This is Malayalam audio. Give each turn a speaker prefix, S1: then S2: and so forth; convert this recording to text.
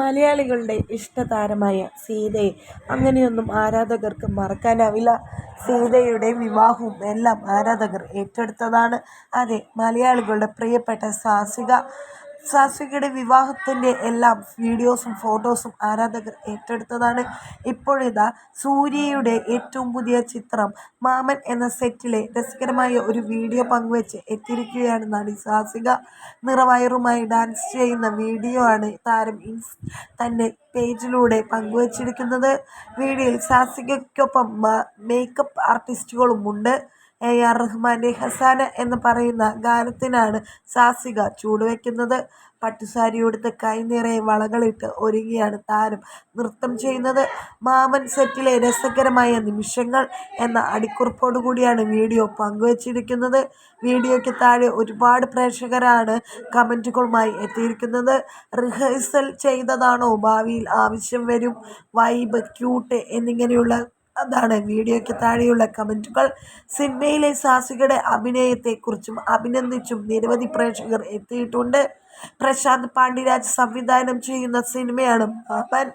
S1: മലയാളികളുടെ ഇഷ്ടതാരമായ സീതയെ അങ്ങനെയൊന്നും ആരാധകർക്ക് മറക്കാനാവില്ല. സീതയുടെ വിവാഹവും എല്ലാം ആരാധകർ ഏറ്റെടുത്തതാണ്. അതെ മലയാളികളുടെ പ്രിയപ്പെട്ട സാത്വിക സാത്വികയുടെ വിവാഹത്തിന്റെ എല്ലാം വീഡിയോസും ഫോട്ടോസും ആരാധകർ ഏറ്റെടുത്തതാണ്. ഇപ്പോഴിതാ സൂര്യയുടെ ഏറ്റവും പുതിയ ചിത്രം മാമൻ എന്ന സെറ്റിലെ രസകരമായ ഒരു വീഡിയോ പങ്കുവെച്ച് എത്തിയിരിക്കുകയാണ് നടി സാത്വിക നിറവയറുമായി ഡാൻസ് ചെയ്യുന്ന വീഡിയോ ആണ് താരം ഇൻസ് തന്റെ പേജിലൂടെ പങ്കുവച്ചിരിക്കുന്നത്. വീഡിയോയിൽ സാത്വികയ്ക്കൊപ്പം മേക്കപ്പ് ആർട്ടിസ്റ്റുകളുമുണ്ട് എ ആർ റഹ്മാന്റെ ഹസാന എന്ന് പറയുന്ന ഗാനത്തിനാണ് സാസിക ചുവടുവെക്കുന്നത് പട്ടുസാരിയുടുത്ത് കൈനിറയെ വളകളിട്ട് ഒരുങ്ങിയാണ് താരം. നൃത്തം ചെയ്യുന്നത് മാമൻ സെറ്റിലെ രസകരമായ നിമിഷങ്ങൾ എന്ന അടിക്കുറിപ്പോടു കൂടിയാണ് വീഡിയോ പങ്കുവച്ചിരിക്കുന്നത്. വീഡിയോയ്ക്ക് താഴെ ഒരുപാട് പ്രേക്ഷകരാണ് കമന്റുകളുമായി എത്തിയിരിക്കുന്നത്. റിഹേഴ്സൽ ചെയ്തതാണോ ഭാവിയിൽ ആവശ്യം വരും? വൈബ് ക്യൂട്ട് എന്നിങ്ങനെയുള്ള അതാണ് വീഡിയോയ്ക്ക് താഴെയുള്ള കമന്റുകൾ. സിനിമയിലെ സാസികയുടെ അഭിനയത്തെക്കുറിച്ചും അഭിനന്ദിച്ചും നിരവധി പ്രേക്ഷകർ എത്തിയിട്ടുണ്ട്. പ്രശാന്ത് പാണ്ഡിരാജ് സംവിധാനം ചെയ്യുന്ന സിനിമയാണ് മാമൻ.